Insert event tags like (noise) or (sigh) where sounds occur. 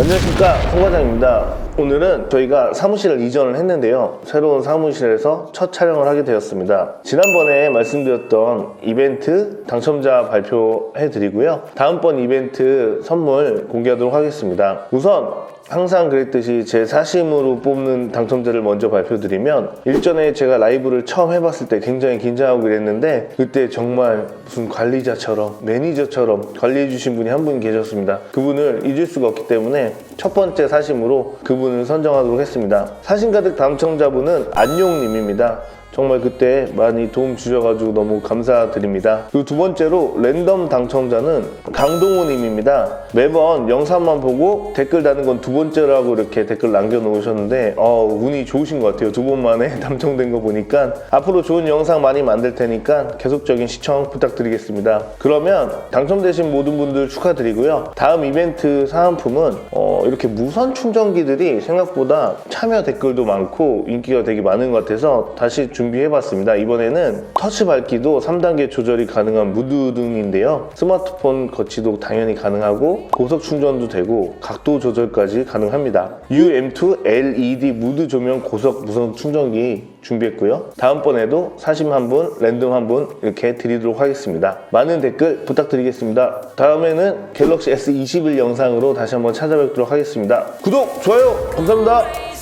안녕하십니까 송과장입니다 오늘은 저희가 사무실을 이전을 했는데요. 새로운 사무실에서 첫 촬영을 하게 되었습니다. 지난번에 말씀드렸던 이벤트 당첨자 발표해 드리고요. 다음번 이벤트 선물 공개하도록 하겠습니다. 우선 항상 그랬듯이 제 사심으로 뽑는 당첨자를 먼저 발표드리면 일전에 제가 라이브를 처음 해봤을 때 굉장히 긴장하고 그랬는데 그때 정말 무슨 관리자처럼 매니저처럼 관리해주신 분이 한 분 계셨습니다. 그분을 잊을 수가 없기 때문에 첫 번째 사심으로 그분 을 선정하도록 했습니다. 사심 가득 당첨자분은 안용님입니다. 정말 그때 많이 도움 주셔가지고 너무 감사드립니다. 그리고 두 번째로 랜덤 당첨자는 강동우님입니다. 매번 영상만 보고 댓글 다는 건 두 번째라고 이렇게 댓글 남겨놓으셨는데 어, 운이 좋으신 것 같아요. 두 번 만에 (laughs) 당첨된 거 보니까 앞으로 좋은 영상 많이 만들 테니까 계속적인 시청 부탁드리겠습니다. 그러면 당첨되신 모든 분들 축하드리고요. 다음 이벤트 사은품은 어, 이렇게 무선 충전기들이 생각보다 참여 댓글도 많고 인기가 되게 많은 것 같아서 다시 준비해봤습니다. 이번에는 터치 밝기도 3단계 조절이 가능한 무드등인데요. 스마트폰 거치도 당연히 가능하고 고속 충전도 되고 각도 조절까지 가능합니다. UM2 LED 무드 조명 고속 무선 충전기 준비했고요. 다음번에도 사심 한 분, 랜덤 한 분 이렇게 드리도록 하겠습니다. 많은 댓글 부탁드리겠습니다. 다음에는 갤럭시 S21 영상으로 다시 한번 찾아뵙도록 하겠습니다. 구독, 좋아요, 감사합니다.